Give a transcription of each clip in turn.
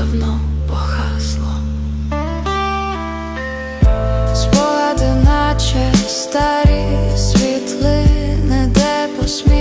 давно погасло. Спогади, старі світлини, де посмішка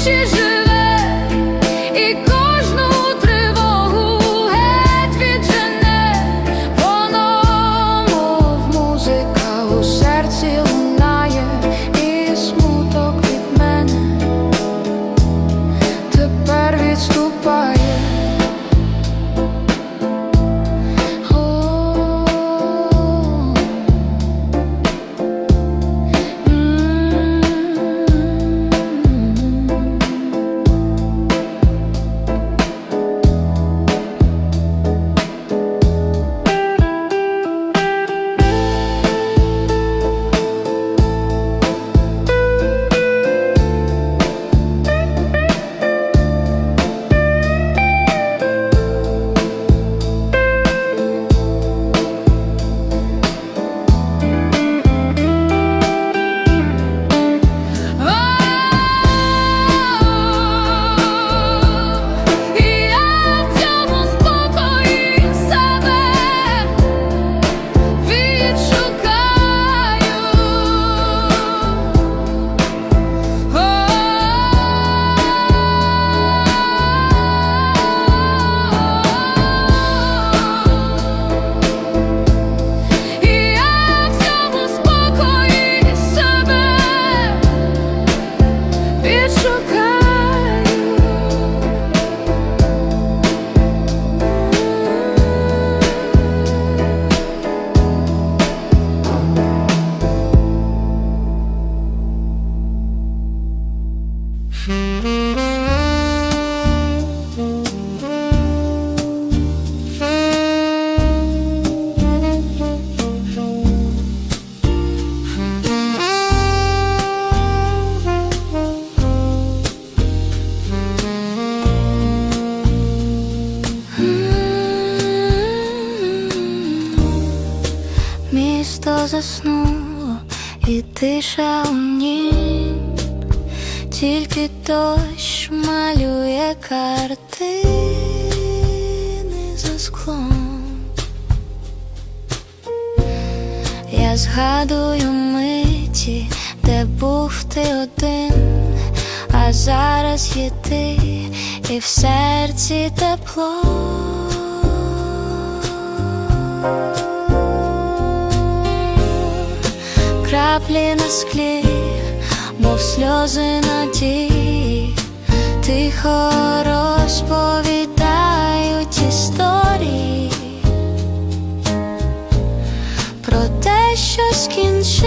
写日 тиша у нім, тільки дощ малює картини за склом. Я згадую миті, де був ти один, а зараз є ти і в серці тепло. Краплі на склі, мов сльози надії, тихо розповідають історії про те, що скінчилось,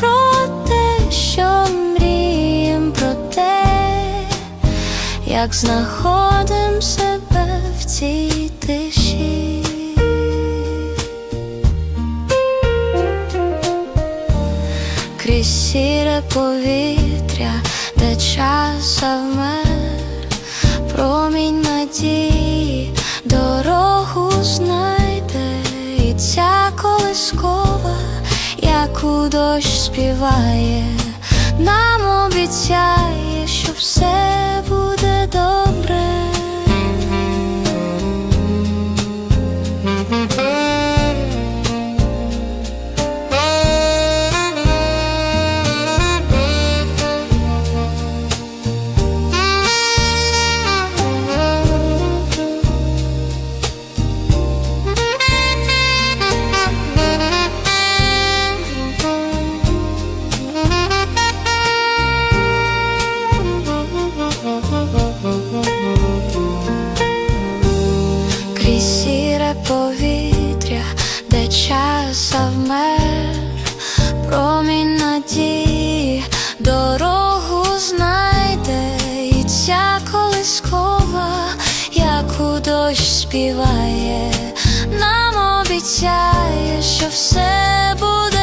про те, що мрієм, про те, як знаходим себе в цій тиші. Крізь сіре повітря, де час завмер, промінь надії, дорогу знайде, і ця колискова, як у дощ співає, нам обіцяє, що все час вмер, промінь надії, дорогу знайде, і ця колискова, як у дощ співає, нам обіцяє, що все буде